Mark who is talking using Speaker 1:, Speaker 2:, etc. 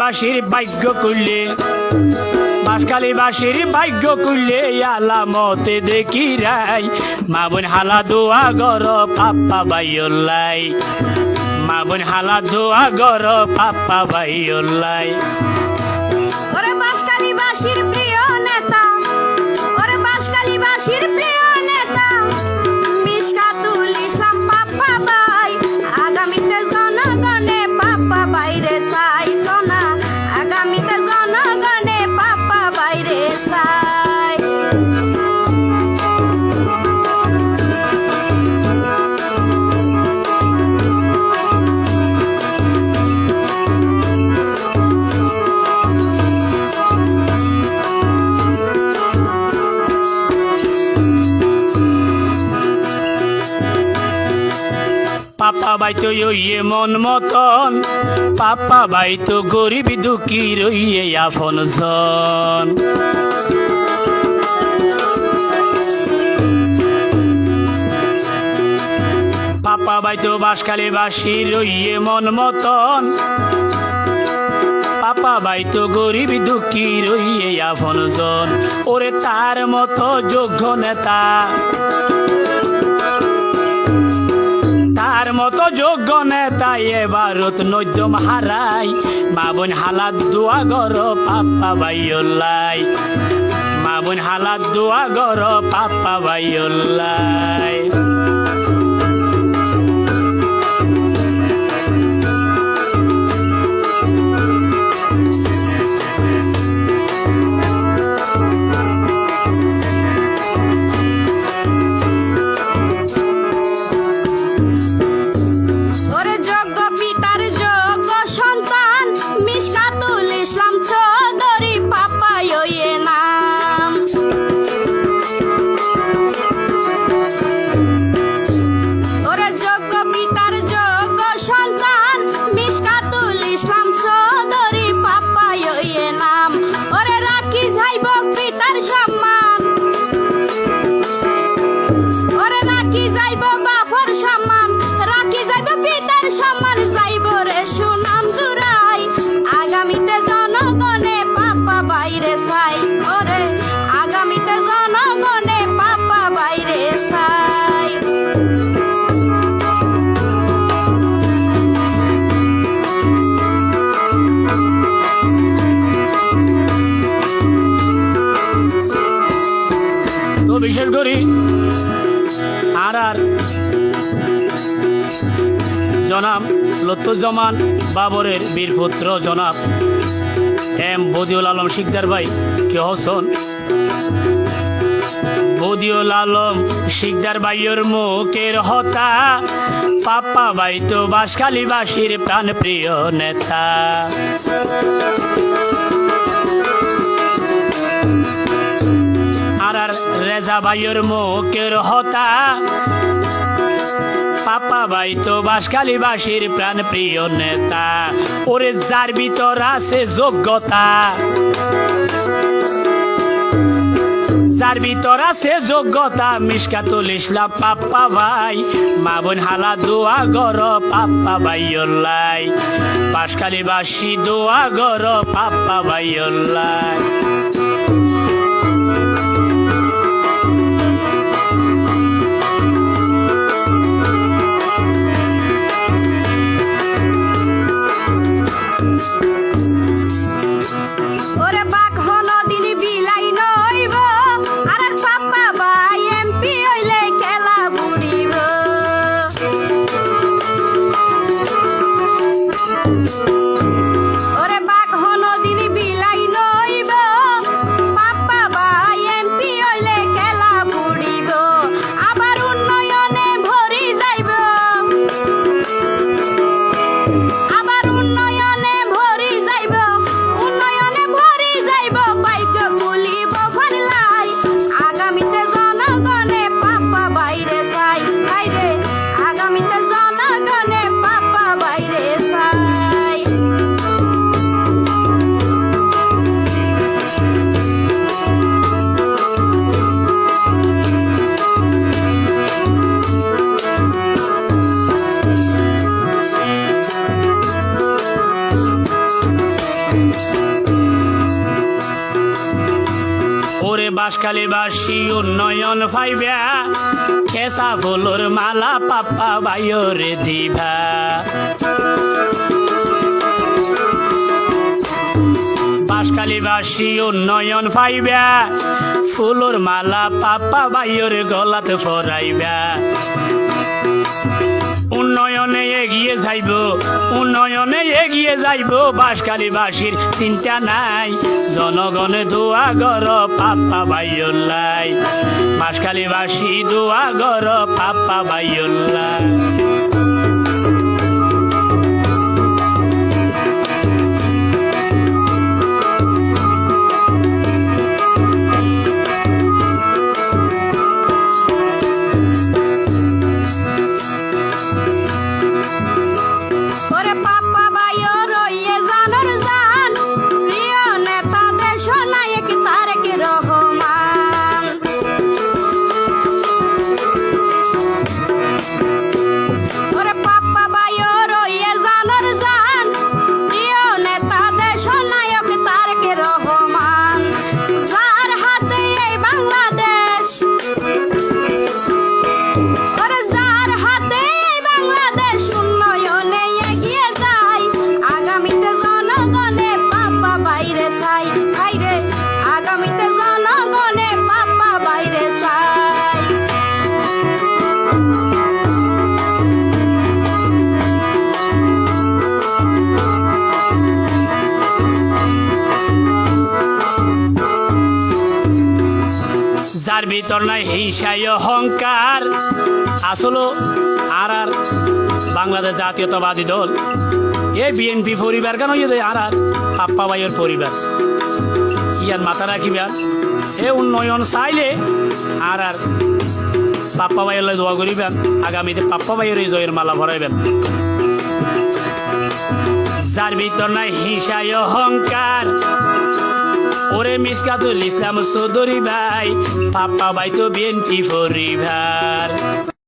Speaker 1: বাসির ভাগ্য করলে বাসকালী বাসির ভাগ্য করলে আলামতে দেখি রাই মা বোন হালা দোয়া গর, পাপ্পা বাইল্লাই মা বোন হালা দোয়া গর, পাপ্পা বাইল্লাই
Speaker 2: প্রিয় নেতা বাসির প্রিয় নেতা।
Speaker 1: পাপা বাই তো ইয়ে মন মতন, পাপা বাই তো গরিব দুঃখী রইয়ে আফন জন। পাপা বাই তো বাসকালে বাসি রইয়ে মন মতন, পাপা বাই তো গরিব দুঃখী রইয়ে আফন জন। ওরে তার মতো যোগ্য নেতা নেতা নজ্জম হারাই। মা বোন হালাত দোয়া গর পাপ্পা বাইল্লাই মা বোন হালাত দোয়া গর পাপ্পা বাইল্লাই
Speaker 2: বাইরে ওরে আগামীতে জনগণে পাপা বাইরে চাই
Speaker 1: তো বিশেষ করি আর আর জনাব লত্তুজ্জামান বাবরের বীরপুত্র জনাব এম বদিউল আলম শিকদার ভাই, কে হসন? বদিউল আলম শিকদার ভাইয়ের মুখের হতা পাপ্পা ভাই তো বাসখালী বাসির প্রাণ প্রিয় নেতা। আর রেজা ভাইয়ের মুখের হতা পাপা ভাই তো বাসকালী বাসির প্রাণ প্রিয় নেতা। ওরে যার ভিতর আছে যোগ্যতা। যার ভিতর আছে যোগ্যতা মিসকাতুল ইসলাম পাপ্পা ভাই। মা বোন হালা দোয়া গর পাপ্পা ভাইল্লাই বাসকালী বাসি দোয়া গর পাপ্পা ভাইল্লাই বাসকালীবাসী উন্নয়ন পাইবা। কেসা ফুলর মালা পাপ্পা বাইরে দিবা। বাসকালীবাসী উন্নয়ন পাইবা। ফুলর মালা পাপ্পা বাইর গলাতে ফরাইবা। উন্নয়নে এগিয়ে যাইব, উন্নয়নে এগিয়ে যাইব। বাসকালীবাসীর চিন্তা নাই, জনগণে দোয়া গর পাপ্পা বাইল্লাই বাসকালীবাসী দোয়া গর পাপ্পা বাইল্লাই যার ভিতর নাই হিংসায় অহংকার। আসলো আর আর বাংলাদেশ জাতীয়তাবাদী দল। এ বিএনপি পরিবার কেন ইয়ে আর আর পাপ্পা ভাইয়ের পরিবার। ইয়ার মাথা রাখিবার এ উন্নয়ন চাইলে আর আর পাপ্পা ভাইয়ের দোয়া করিবেন, আগামীতে পাপ্পা ভাইয়ের এই জয়ের মালা ভরাইবেন। যার ভিতর নাই হিংসায় অহংকার ওরে মিসকাতুল ইসলাম চৌধুরী ভাই পাপ্পা ভাই তো বিএনপি পরিবার।